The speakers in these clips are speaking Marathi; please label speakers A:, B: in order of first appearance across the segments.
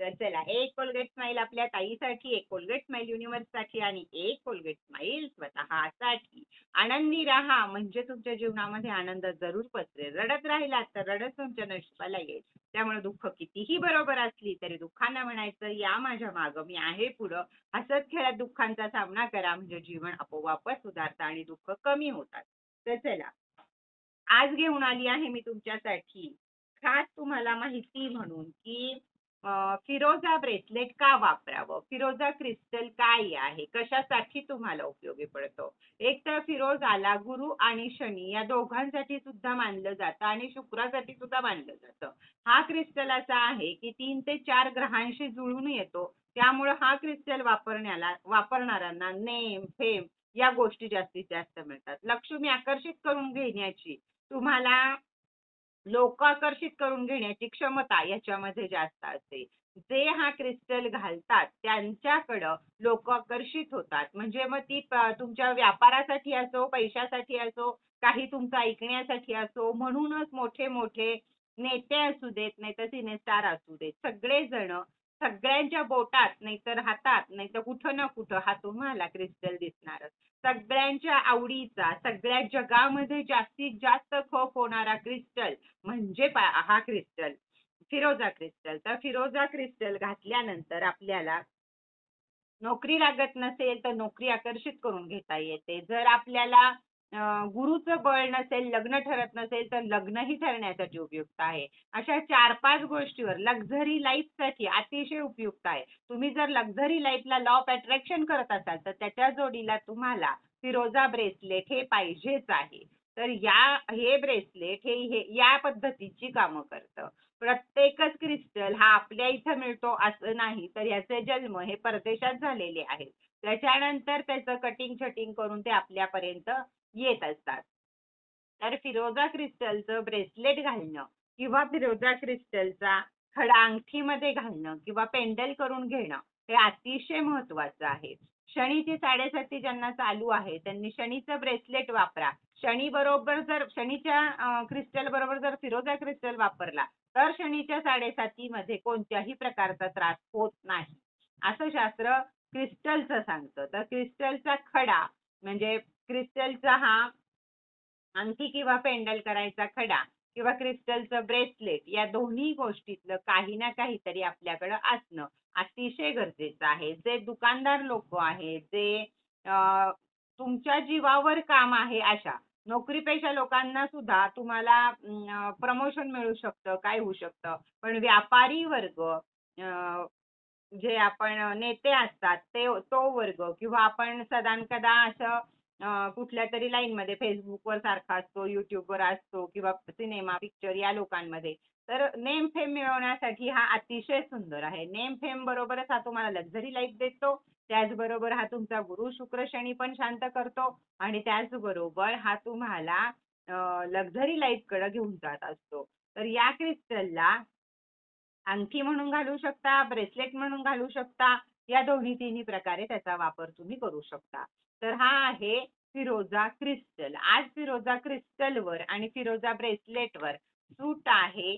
A: तर चला एक कोलगेट स्माईल आपल्या ताईसाठी एक कोलगेट स्माईल युनिव्हर्ससाठी आणि एक कोलगेट स्माईल स्वतःसाठी. आनंदी राहा म्हणजे तुमच्या जीवनामध्ये आनंद जरूर पसरेल. रडत राहिला तर रडत तुमच्या नशिबाला येईल. त्यामुळे दुःख कितीही बरोबर असली तरी दुःखांना म्हणायचं या माझ्या मागं मी आहे पुढं. हसत खेळत दुःखांचा सामना करा म्हणजे जीवन आपोआपच सुधारतं आणि दुःख कमी होतात. तर चला आज घेऊन आली आहे मी तुमच्यासाठी. खास तुम्हाला माहिती म्हणून की फिरोजा ब्रेसलेट का वापरावं? फिरोजा क्रिस्टल काय आहे? कशासाठी तुम्हाला उपयोगी पडतो? एक तर फिरोज आला गुरु आणि शनी या दोघांसाठी सुद्धा मानलं जातं आणि शुक्रासाठी सुद्धा मानलं जातं. हा क्रिस्टल असा आहे की तीन ते चार ग्रहांशी जुळून येतो. त्यामुळे हा क्रिस्टल वापरण्याला वापरणाऱ्यांना नेम फेम या गोष्टी जास्तीत जास्त मिळतात. लक्ष्मी आकर्षित करून घेण्याची तुम्हाला लोक आकर्षित करून घेण्याची क्षमता याच्यामध्ये जास्त असते. जे हा क्रिस्टल घालतात त्यांच्याकडं लोक आकर्षित होतात. म्हणजे मग ती तुमच्या व्यापारासाठी असो पैशासाठी असो काही तुमचं ऐकण्यासाठी असो म्हणूनच मोठे मोठे नेते असू देत नाही तर सिनेस्टार असू देत. सगळेजण सगळ्यांच्या बोटात नाहीतर हातात नाहीतर कुठं ना कुठं हा तुम्हाला क्रिस्टल दिसणारच. सगळ्यांच्या आवडीचा सगळ्या जगामध्ये जास्तीत जास्त खप होणारा क्रिस्टल म्हणजे हा क्रिस्टल फिरोजा क्रिस्टल तर फिरोजा क्रिस्टल घातल्यानंतर आपल्याला नोकरी लागत नसेल तर नोकरी आकर्षित करून घेता येते. जर आपल्याला गुरुचं बळ नसेल लग्न ठरत नसेल तर लग्नही ठरण्यासाठी उपयुक्त आहे. अशा चार पाच गोष्टीवर लक्झरी लाईफसाठी अतिशय उपयुक्त आहे. तुम्ही जर लक्झरी लाईफला लॉ ऑफ अट्रॅक्शन करत असाल तर त्याच्या जोडीला तुम्हाला फिरोजा ब्रेसलेट हे पाहिजेच आहे. तर या हे ब्रेसलेट हे हे या पद्धतीची कामं करतं. प्रत्येकच क्रिस्टल हा आपल्या इथं मिळतो असं नाही तर याचे जन्म हे परदेशात झालेले आहेत. त्याच्यानंतर त्याचं कटिंग छटिंग करून ते आपल्यापर्यंत येत असतात. तर फिरोजा क्रिस्टलचं ब्रेसलेट घालणं किंवा फिरोजा क्रिस्टलचा खडा अंगठीमध्ये घालणं किंवा पेंडल करून घेणं हे अतिशय महत्वाचं आहे. शनीची साडेसाती ज्यांना चालू आहे त्यांनी शनीचं ब्रेसलेट वापरा. शनी बरोबर जर शनीच्या क्रिस्टल बरोबर जर फिरोजा क्रिस्टल वापरला तर शनीच्या साडेसातीमध्ये कोणत्याही प्रकारचा त्रास होत नाही. असं शास्त्र क्रिस्टलचं सांगतं. तर क्रिस्टलचा खडा म्हणजे क्रिस्टलचा हा अंगठी किंवा पेंडल करायचा खडा किंवा क्रिस्टलचं ब्रेसलेट या दोन्ही गोष्टीतलं काही ना काहीतरी आपल्याकडं असणं अतिशय गरजेचं आहे. जे दुकानदार लोक आहेत जे तुमच्या जीवावर काम आहे अशा नोकरीपेक्षा लोकांना सुद्धा तुम्हाला प्रमोशन मिळू शकतं काय होऊ शकतं. पण व्यापारी वर्ग जे आपण नेते असतात ते तो वर्ग किंवा आपण सदानकदा असं कुठल्या तरी लाईन मध्ये फेसबुकवर सारखा असतो युट्यूबवर असतो किंवा सिनेमा पिक्चर या लोकांमध्ये. तर नेम फेम मिळवण्यासाठी हा अतिशय सुंदर आहे. नेम फेम बरोबरच हा तुम्हाला लक्झरी लाईफ देतो. त्याचबरोबर हा तुमचा गुरु शुक्र शनी पण शांत करतो आणि त्याचबरोबर हा तुम्हाला लक्झरी लाईफकडे घेऊन जात असतो. तर या क्रिस्टलला अंगठी म्हणून घालू शकता ब्रेसलेट म्हणून घालू शकता या दोन्ही तिन्ही प्रकारे त्याचा वापर तुम्ही करू शकता. तर हा आहे फिरोजा क्रिस्टल. आज फिरोजा क्रिस्टलवर आणि फिरोजा ब्रेसलेटवर सूट आहे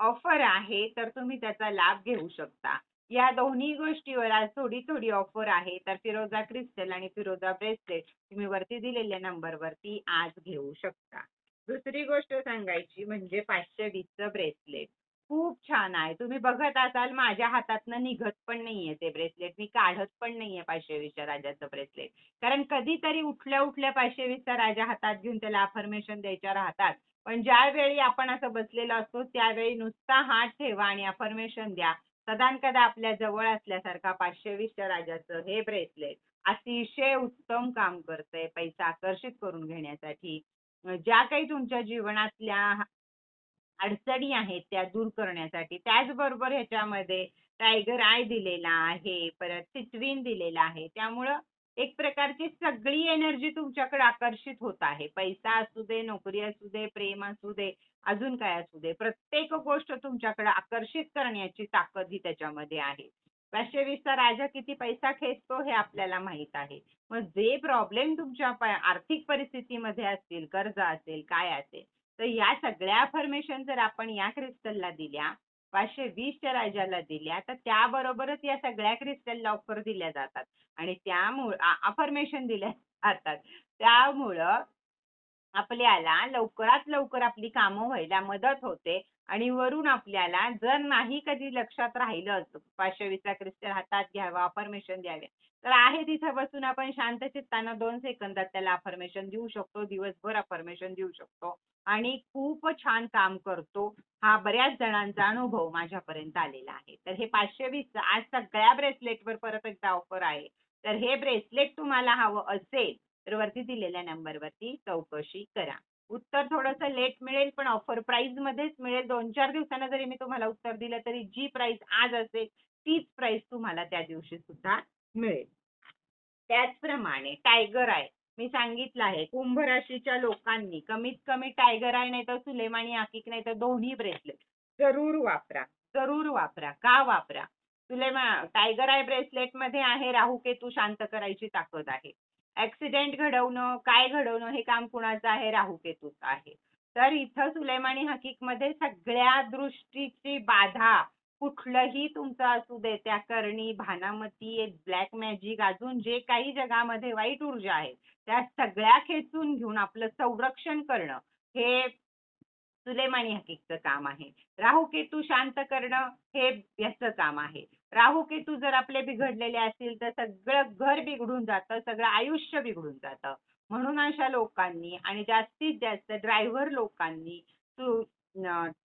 A: ऑफर आहे तर तुम्ही त्याचा लाभ घेऊ शकता. या दोन्ही गोष्टीवर आज थोडी थोडी ऑफर आहे तर फिरोजा क्रिस्टल आणि फिरोजा ब्रेसलेट तुम्ही वरती दिलेल्या नंबरवरती आज घेऊ शकता. दुसरी गोष्ट सांगायची म्हणजे पाचशे वीसचं ब्रेसलेट. खूप छान आहे. तुम्ही बघत असाल माझ्या हातातनं निघत पण नाहीये ते ब्रेसलेट. मी काढत पण नाहीये पाचशेवीसच्या राजाचं ब्रेसलेट. कारण कधीतरी उठल्या उठल्या पाचशेवीसचा राजा हातात घेऊन त्याला अफर्मेशन द्यायच्या राहतात. पण ज्यावेळी आपण असं बसलेलो असतो त्यावेळी नुसता हात ठेवा आणि अफर्मेशन द्या. सदानकदा आपल्या जवळ असल्यासारखा पाचशेवीसच्या राजाचं हे ब्रेसलेट अतिशय उत्तम काम करतंय पैसा आकर्षित करून घेण्यासाठी. ज्या काही तुमच्या जीवनातल्या अडचणी आहेत त्या दूर करण्यासाठी. त्याचबरोबर ह्याच्यामध्ये टायगर आय दिलेला आहे परत सिचविन दिलेला आहे. त्यामुळं एक प्रकारची सगळी एनर्जी तुमच्याकडे आकर्षित होत आहे. पैसा असू दे नोकरी असू दे प्रेम असू दे अजून काय असू दे. प्रत्येक गोष्ट तुमच्याकडे आकर्षित करण्याची ताकद ही त्याच्यामध्ये आहे. पाचशे वीसचा राजा किती पैसा खेचतो हे आपल्याला माहीत आहे. मग जे प्रॉब्लेम तुमच्या आर्थिक परिस्थितीमध्ये असतील कर्ज असेल काय असेल तर या सगळ्या अफर्मेशन जर आपण या क्रिस्टलला दिल्या पाचशे वीसच्या राजाला दिल्या तर त्याबरोबरच या सगळ्या क्रिस्टलला ऑफर दिल्या जातात. आणि त्यामुळं अफर्मेशन दिल्या जातात. त्यामुळं आपल्याला लवकरात लवकर आपली कामं व्हायला मदत होते. आणि वरून आपल्याला जर नाही कधी लक्षात राहिलं पाचशे वीसचा क्रिस्टल हातात घ्यावा अफर्मेशन द्यावे तर आहे तिथे बसून आपण शांत चित्तानं दोन सेकंदात त्याला अफर्मेशन देऊ शकतो दिवसभर अफर्मेशन देऊ शकतो आणि खूप छान काम करतो. हा बऱ्याच जणांचा अनुभव माझ्यापर्यंत आलेला आहे. तर हे पाचशे वीस आज सगळ्या ब्रेसलेटवर परत एकदा ऑफर आहे. तर हे ब्रेसलेट तुम्हाला हवं असेल तर वरती दिलेल्या नंबरवरती चौकशी करा. उत्तर थोडंसं लेट मिळेल पण ऑफर प्राइस मध्येच मिळेल. दोन चार दिवसानं जरी मी तुम्हाला उत्तर दिलं तरी जी प्राइस आज असेल तीच प्राइस तुम्हाला त्या दिवशी सुद्धा मिळेल. त्याचप्रमाणे टायगर आहे मी सांगितलं आहे कुंभ राशीच्या लोकांनी कमीत कमी टायगर आहे नाही तर सुलेमानी आकिक नाही तर दोन्ही ब्रेसलेट जरूर वापरा. जरूर वापरा. का वापरा? सुलेमा टायगर आय ब्रेसलेटमध्ये आहे राहू केतू शांत करायची ताकद आहे. ऍक्सिडेंट घडवणं काय घडवणं हे काम कुणाचं आहे? राहू केतूचं आहे. तर इथं सुलेमानी हकीकमध्ये सगळ्या दृष्टीची बाधा कुठलंही तुमचं असू दे त्या करणी भानामती ब्लॅक मॅजिक अजून जे काही जगामध्ये वाईट ऊर्जा आहे त्या सगळ्या खेचून घेऊन आपलं संरक्षण करणं हे सुलेमानी हकीकचं काम आहे. राहू केतू शांत करणं हे याचं काम आहे. राहू केतू जर आपले बिघडलेले असतील तर सगळं घर बिघडून जातं सगळं आयुष्य बिघडून जातं. म्हणून अशा लोकांनी आणि जास्तीत जास्त ड्रायव्हर लोकांनी तू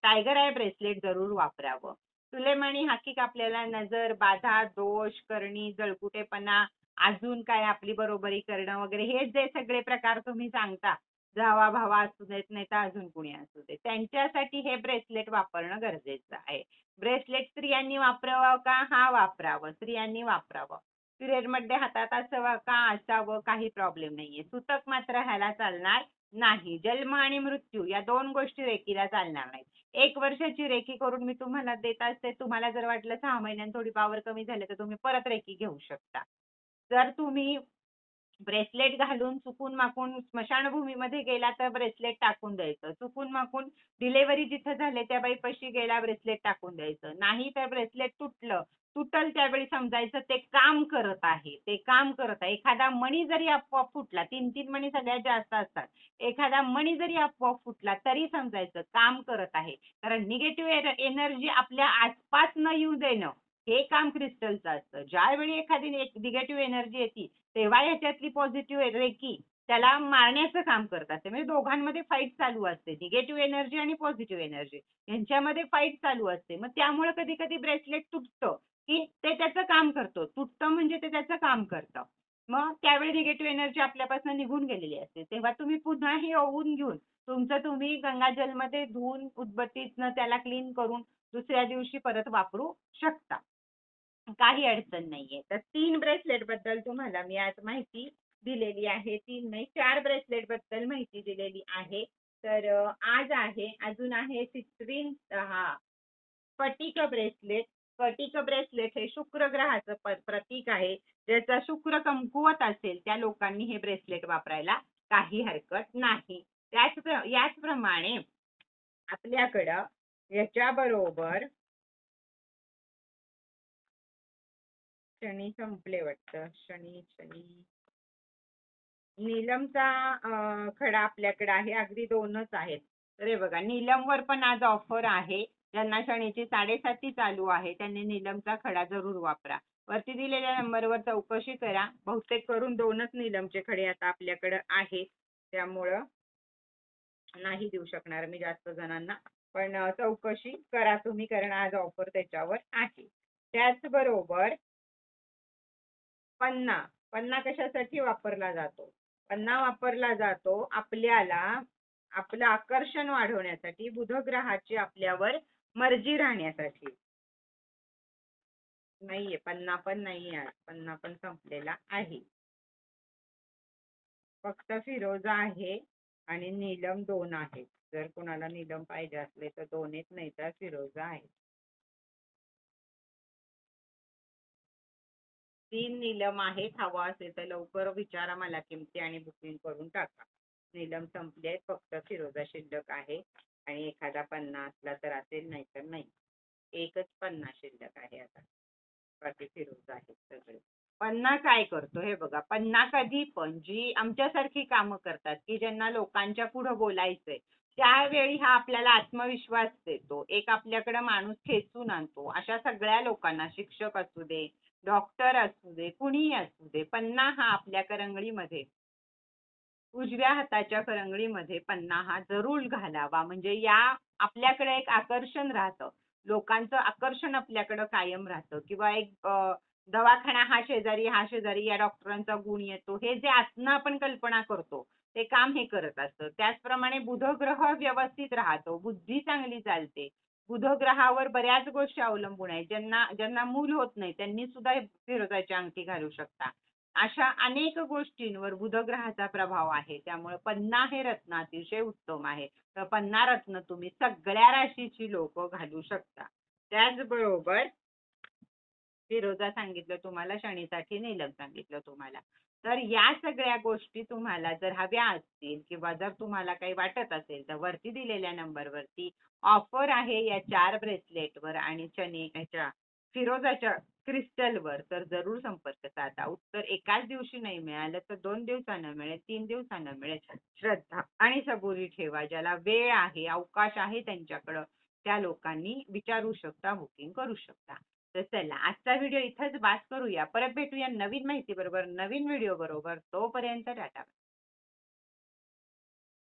A: टायगर आय ब्रेसलेट जरूर वापरावं. सुलेमानी हाकीक आपल्याला नजर बाधा दोष करणी जळकुटेपणा अजून काय आपली बरोबरी करणं वगैरे हे जे सगळे प्रकार तुम्ही सांगता जावा भावा असू देत नाही तर अजून कुणी असू दे त्यांच्यासाठी हे ब्रेसलेट वापरणं गरजेचं आहे. ब्रेसलेट स्त्रियांनी वापरावं का? हा वापरावं. स्त्रियांनी वापरावं. पिरियडमध्ये हातात असावं का? असावं? काही प्रॉब्लेम नाहीये. सुतक मात्र ह्याला चालणार नाही. जन्म आणि मृत्यू या दोन गोष्टी रेखीला चालणार नाहीत. एक वर्षाची रेखी करून मी तुम्हाला देत असते. तुम्हाला जर वाटलं सहा महिन्यात थोडी पावर कमी झाली तर तुम्ही परत रेखी घेऊ शकता. जर तुम्ही ब्रेसलेट घालून चुकून माकून स्मशानभूमीमध्ये गेला तर ब्रेसलेट टाकून द्यायचं. चुकून माकून डिलेव्हरी जिथं झाले त्या बाईपाशी गेला ब्रेसलेट टाकून द्यायचं. नाही तर ब्रेसलेट तुटलं. तुटल त्यावेळी समजायचं ते काम करत आहे. ते काम करत आहे. एखादा मणी जरी आपोआप फुटला तीन तीन मणी सगळ्यात जास्त असतात. एखादा मणी जरी आपोआप फुटला तरी समजायचं काम करत आहे. कारण निगेटिव्ह एनर्जी आपल्या आसपास न येऊ देणं हे काम क्रिस्टलचं असतं. ज्यावेळी एखादी निगेटिव्ह एनर्जी येते तेव्हा याच्यातली पॉझिटिव्ह रेकी त्याला मारण्याचं काम करतात म्हणजे दोघांमध्ये फाईट चालू असते. निगेटिव्ह एनर्जी आणि पॉझिटिव्ह एनर्जी यांच्यामध्ये फाईट चालू असते. मग त्यामुळे कधी कधी ब्रेसलेट तुटतं की ते त्याचं काम करतो. तुटतं म्हणजे ते त्याचं काम करतं. मग त्यावेळी निगेटिव्ह एनर्जी आपल्यापासून निघून गेलेली असते. तेव्हा तुम्ही पुन्हा हे ओवून घेऊन तुमचं तुम्ही गंगाजलमध्ये धुवून उदबत्तीनं त्याला क्लीन करून दुसऱ्या दिवशी परत वापरू शकता. काही अडचण नाहीये. तर तीन ब्रेसलेटबद्दल तुम्हाला मी आज माहिती दिलेली आहे. तीन नाही चार ब्रेसलेटबद्दल माहिती दिलेली आहे. तर आज आहे अजून आहे सिट्रीन हा पटिक ब्रेसलेट. पटिक ब्रेसलेट हे शुक्र ग्रहाचं प्रतीक आहे. ज्याचा शुक्र कमकुवत असेल त्या लोकांनी हे ब्रेसलेट वापरायला काही हरकत नाही. त्याच याचप्रमाणे आपल्याकडं याच्याबरोबर शनी संपले वाटतं. शनी शनी. नीलमचा अं, खडा आपल्याकडे आहे. अगदी दोनच आहेत. तर हे बघा नीलमवर पण आज ऑफर आहे. ज्यांना शनीची साडेसाती चालू आहे त्यांनी नीलमचा खडा जरूर वापरा. वरती दिलेल्या नंबरवर चौकशी करा. बहुतेक करून दोनच नीलमचे खडे आता आपल्याकडे आहेत. त्यामुळं नाही देऊ शकणार मी जास्त जणांना. पण चौकशी करा तुम्ही कारण आज ऑफर त्याच्यावर आहे. त्याचबरोबर पन्ना पन्ना कशासाठी वापरला जातो? पन्ना वापरला जातो आपल्याला आपलं आकर्षण वाढवण्यासाठी बुध ग्रहाची आपल्यावर मर्जी राहण्यासाठी. नाहीये पन्ना पण नाहीये आहे. पन्ना पण संपलेला आहे. फक्त फिरोजा आहे आणि नीलम दोन आहेत. जर कोणाला नीलम पाहिजे असले तर दोन आहेत नाही तर फिरोजा आहे. तीन नीलम आहेत हवा असेल तर लवकर विचारा मला किमती आणि बुकिंग करून टाका. नीलम संपली आहेत फक्त फिरोजा शिल्लक आहे आणि एखादा पन्ना असला तर असेल नाही तर नाही. एकच पन्ना शिल्लक आहे आता. बाकी फिरोजा आहेत सगळे. पन्ना काय करतो हे बघा. पन्ना कधी पण जी आमच्यासारखी कामं करतात की ज्यांना लोकांच्या पुढे बोलायचंय त्यावेळी हा आपल्याला आत्मविश्वास देतो. एक आपल्याकडे माणूस खेचून आणतो. अशा सगळ्या लोकांना शिक्षक असू दे डॉक्टर असू दे कुणीही असू दे पन्ना हा आपल्या करंगळीमध्ये. उजव्या हाताच्या करंगळीमध्ये पन्ना हा जरूर घालावा. म्हणजे या आपल्याकडे एक आकर्षण राहतं. लोकांचं आकर्षण आपल्याकडं कायम राहतं. किंवा एक दवाखाना हा शेजारी हा शेजारी या डॉक्टरांचा गुण येतो. हे जे आसनं आपण कल्पना करतो ते काम हे करत असतं. त्याचप्रमाणे बुध ग्रह व्यवस्थित राहतो. बुद्धी चांगली चालते. बुधग्रहावर बऱ्याच गोष्टी अवलंबून आहेत. ज्यांना ज्यांना मूल होत नाही त्यांनी सुद्धा फिरोजाची अंगठी घालू शकता. अशा अनेक गोष्टींवर बुधग्रहाचा प्रभाव आहे. त्यामुळे पन्ना हे रत्न अतिशय उत्तम आहे. तर पन्ना रत्न तुम्ही सगळ्या राशीची लोक घालू शकता. त्याचबरोबर फिरोजा सांगितलं तुम्हाला शनीसाठी नीलम सांगितलं तुम्हाला. तर या सगळ्या गोष्टी तुम्हाला जर हव्या असतील किंवा जर तुम्हाला काही वाटत असेल तर वरती दिलेल्या नंबरवरती ऑफर आहे या चार ब्रेसलेटवर आणि चने याच्या फिरोजाच्या क्रिस्टलवर तर जरूर संपर्क साधा. उत्तर एकाच दिवशी नाही मिळालं तर दोन दिवसानं मिळेल तीन दिवसानं मिळेल. श्रद्धा आणि सबुरी ठेवा ज्याला वेळ आहे अवकाश आहे त्यांच्याकडं त्या लोकांनी विचारू शकता बुकिंग करू शकता. तर चला आजचा व्हिडिओ इथंच बास करूया. परत भेटूया नवीन माहिती बरोबर नवीन व्हिडिओ बरोबर. तोपर्यंत टाटा.